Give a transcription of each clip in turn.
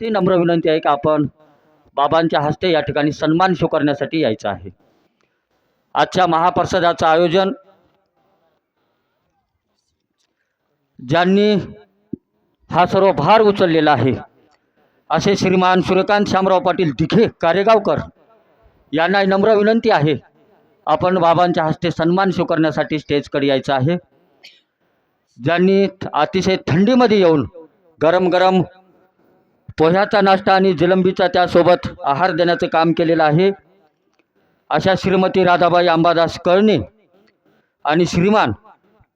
ती नम्र विनंती आहे की आपण बाबांच्या हस्ते या ठिकाणी सन्मान शो करण्यासाठी यायचं आहे. आजच्या महाप्रसादाचं आयोजन ज्यांनी हा सर्व भार उचललेला आहे असे श्रीमान सूर्यकांत श्यामराव पाटील दिघे कारेगावकर यांना नम्र विनंती आहे आपण बाबांच्या हस्ते सन्मान शो करण्यासाठी स्टेजकडे यायचं आहे. ज्यांनी अतिशय थंडीमध्ये येऊन गरम गरम पोह्याचा नाश्ता आणि जिलंबीचा त्यासोबत आहार देण्याचं काम केलेलं आहे. अशा श्रीमती राधाबाई अंबादास कळणे आणि श्रीमान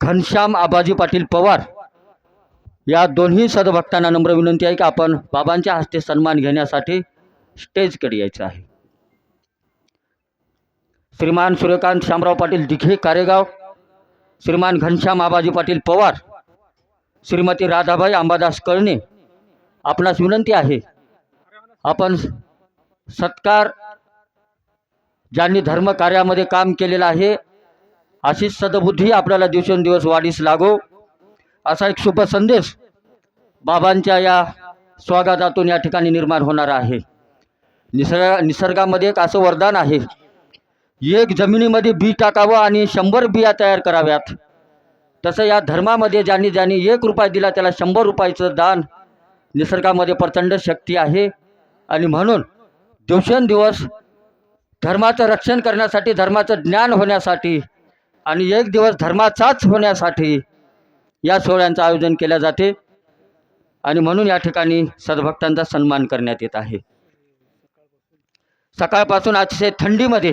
घनश्याम आबाजी पाटील पवार या दोन्ही सदभक्तांना नम्र विनंती आहे की आपण बाबांच्या हस्ते सन्मान घेण्यासाठी स्टेजकडे यायचं आहे. श्रीमान सूर्यकांत शामराव पाटील दिघे कारेगाव श्रीमान घनश्याम आबाजी पाटील पवार श्रीमती राधाबाई अंबादास कळणे आपणास विनंती आहे. आपण सत्कार ज्यांनी धर्म कार्यामध्ये काम केलेलं आहे अशीच सदबुद्धी आपल्याला दिवसेंदिवस वाढीस लागो. असा एक शुभ संदेश बाबांच्या या स्वागतातून या ठिकाणी निर्माण होणार आहे. निसर्ग निसर्गामध्ये एक असं वरदान आहे. एक जमिनीमध्ये बी टाकावं आणि शंभर बिया तयार कराव्यात. तसं या धर्मामध्ये ज्यांनी ज्यांनी एक रुपया दिला त्याला शंभर रुपयाचं दान निसर्गामध्ये प्रचंड शक्ती आहे. आणि म्हणून दिवसेंदिवस धर्माचं रक्षण करण्यासाठी धर्माचं ज्ञान होण्यासाठी आणि एक दिवस धर्माचाच होण्यासाठी या सोहळ्यांचं आयोजन केल्या जाते. आणि म्हणून या ठिकाणी सद्भक्तांचा सन्मान करण्यात येत आहे. सकाळपासून अतिशय थंडीमध्ये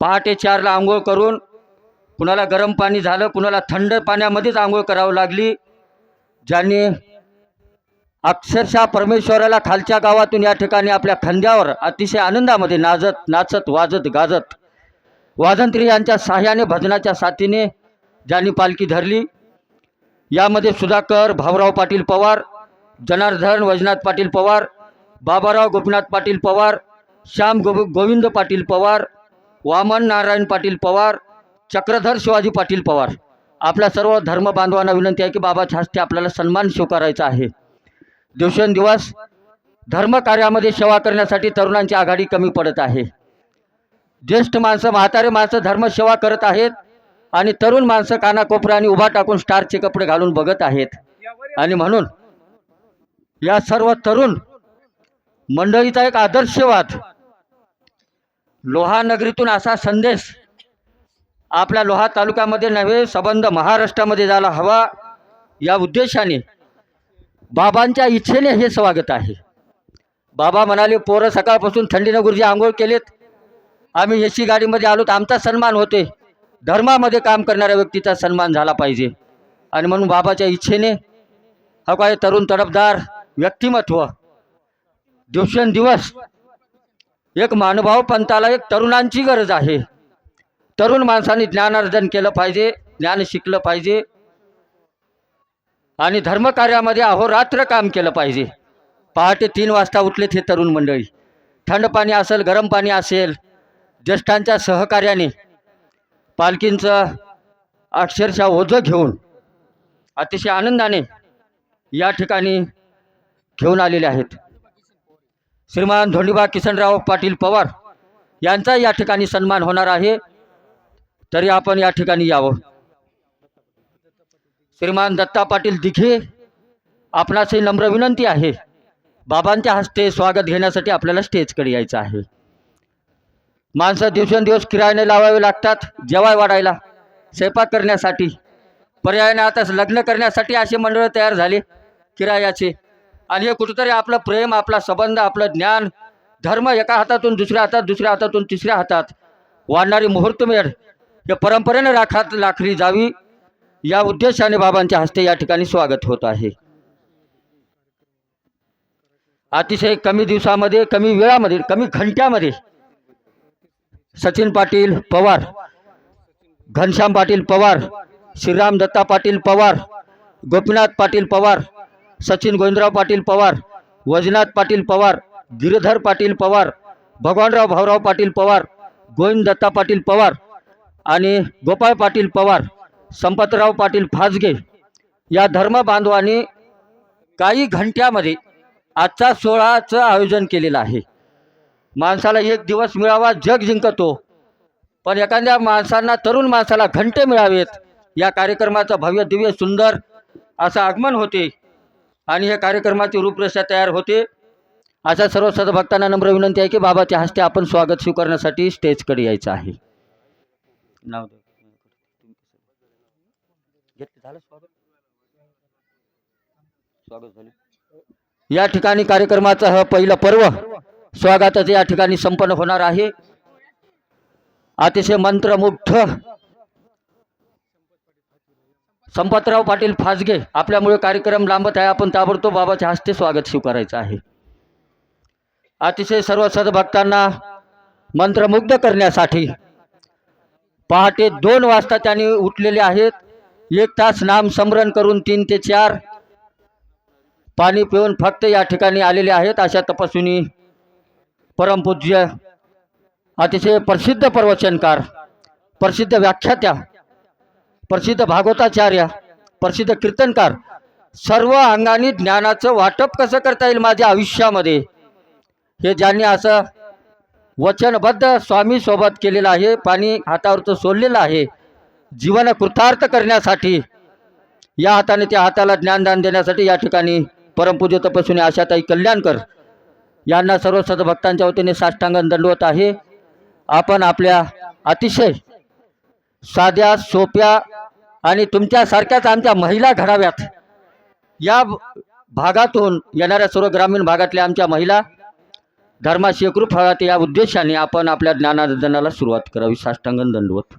पहाटे चारला आंघोळ करून कुणाला गरम पाणी झालं कुणाला थंड पाण्यामध्येच आंघोळ करावं लागली ज्यांनी अक्षरशः परमेश्वराला खालच्या गावातून या ठिकाणी आपल्या खांद्यावर अतिशय आनंदामध्ये नाचत नाचत वाजत गाजत वाजंत्री यांच्या साह्याने भजनाच्या साथीने ज्यांनी पालखी धरली. यामध्ये सुधाकर भाऊराव पाटील पवार जनार्दन वैजनाथ पाटील पवार बाबाराव गोपीनाथ पाटील पवार श्याम गो गोविंद पाटील पवार वामन नारायण पाटील पवार चक्रधर शिवाजी पाटील पवार. आपल्या सर्व धर्मबांधवांना विनंती आहे की बाबाच्या हस्ते आपल्याला सन्मान स्वीकारायचा आहे. दिवसेंदिवस धर्मकार्यामध्ये सेवा करण्यासाठी तरुणांची आघाडी कमी पडत आहे. ज्येष्ठ माणसं म्हातारे माणसं धर्मसेवा करत आहेत आणि तरुण माणसं कानाकोपऱ्याने उभा टाकून स्टारचे कपडे घालून बघत आहेत. आणि म्हणून या सर्व तरुण मंडळीचा एक आदर्शवाद लोहा नगरीतून असा संदेश आपल्या लोहा तालुक्यामध्ये नव्हे संबंध महाराष्ट्रामध्ये जायला हवा या उद्देशाने बाबांच्या इच्छेने हे स्वागत आहे. बाबा म्हणाले पोरं सकाळपासून थंडीनं गुरुजी आंघोळ केलेत. आम्ही एसी गाडीमध्ये आलो तर आमचा सन्मान होते धर्मामध्ये काम करणाऱ्या व्यक्तीचा सन्मान झाला पाहिजे. आणि म्हणून बाबाच्या इच्छेने हा काय तरुण तडफदार व्यक्तिमत्व दिवसेंदिवस एक मानुभाव पंथाला एक तरुणांची गरज आहे. तरुण माणसांनी ज्ञानार्जन केलं पाहिजे ज्ञान शिकलं पाहिजे. आणि धर्मकार्यामध्ये अहोरात्र काम केलं पाहिजे. पहाटे तीन वाजता उठलेत हे तरुण मंडळी. थंड पाणी असेल गरम पाणी असेल ज्येष्ठांच्या सहकार्याने पालखींचं अक्षरशः ओझं घेऊन अतिशय आनंदाने या ठिकाणी घेऊन आलेले आहेत. श्रीमान धोंडीबा किसनराव पाटील पवार यांचा या ठिकाणी सन्मान होणार आहे. तरी आपण या ठिकाणी यावं. श्रीमान दत्ता पाटील दिघे आपणासही नम्र विनंती आहे. बाबांच्या हस्ते स्वागत घेण्यासाठी आपल्याला स्टेजकडे यायचं आहे. माणसं दिवसेंदिवस किरायाने लावावे लागतात जेवाय वाढायला स्वयंपाक करण्यासाठी. पर्यायाने आता लग्न करण्यासाठी असे मंडळ तयार झाले किरायाचे. आणि हे कुठेतरी आपलं प्रेम आपला संबंध आपलं ज्ञान धर्म एका हातातून दुसऱ्या हातात दुसऱ्या हातातून तिसऱ्या हातात. वाढणारी मुहूर्तमेढ या परंपरेने राखात राखली जावी. या उद्देशाने बाबांच्या हस्ते या ठिकाणी स्वागत होत आहे. अतिशय कमी दिवसामध्ये कमी वेळामध्ये कमी घंट्यामध्ये सचिन पाटील पवार घनश्याम पाटील पवार श्रीराम दत्ता पाटील पवार गोपीनाथ पाटील पवार सचिन गोविंदराव पाटील पवार वजनाथ पाटील पवार गिरधर पाटील पवार भगवानराव भाऊराव पाटील पवार गोविंद दत्ता पाटील पवार आणि गोपाळ पाटील पवार संपतराव पाटील फाजगे या धर्म बांधवांनी काही घंट्यामध्ये आजचा सोहळाचं आयोजन केलेलं आहे. माणसाला एक दिवस मिळावा जग जिंकतो. पण एखाद्या माणसांना तरुण माणसाला घंटे मिळावेत. या कार्यक्रमाचं भव्य दिव्य सुंदर असं आगमन होते. आणि या कार्यक्रमाची रूपरेषा तयार होते. अशा सर्व सदभक्तांना नम्र विनंती आहे की बाबाच्या हस्ते आपण स्वागत स्वीकारण्यासाठी स्टेजकडे यायचं आहे. नाव दे. झालं स्वागत? स्वागत झाले या ठिकाणी कार्यक्रमाचा हा पहिलं पर्व स्वागताचे या ठिकाणी संपन्न होणार आहे अतिशय मंत्रमुग्ध संपतराव पाटील फासगे आपल्यामुळे कार्यक्रम लांबत आहे आपण ताबडतोब बाबाच्या हस्ते स्वागत स्वीकारायचं आहे अतिशय सर्व सदभक्तांना मंत्रमुग्ध करण्यासाठी पहाटे दोन वाजता त्यांनी उठलेले आहेत एक तास नाम स्मरण करून तीन ते चार पाणी पिऊन फक्त या ठिकाणी आलेले आहेत अशा तपस्विनी परमपूज्य अतिशय प्रसिद्ध प्रवचनकार प्रसिद्ध व्याख्यात्या प्रसिद्ध भागवताचार्य प्रसिद्ध कीर्तनकार सर्व अंगाने ज्ञानाचं वाटप कसं करता येईल माझ्या आयुष्यामध्ये? हे ज्यांनी असं वचनबद्ध स्वामी सोबत केलेलं आहे पाणी हातावरचं सोडलेलं आहे जीवन कृतार्थ करण्यासाठी या हाताने त्या हाताला ज्ञानदान देण्यासाठी या ठिकाणी परमपूज्य तपस्विनी आशाताई कल्याणकर यांना सर्व सदभक्तांच्या वतीने साष्टांगण दंडवत आहे. आपण आपल्या अतिशय साध्या सोप्या आणि तुमच्यासारख्याच आमच्या महिला घडाव्यात या भागातून येणाऱ्या सर्व ग्रामीण भागातल्या आमच्या महिला धर्माशी एकरूप व्हाव्यात या उद्देशाने आपण आपल्या ज्ञानार्जनाला सुरुवात करावी साष्टांगण दंडवत.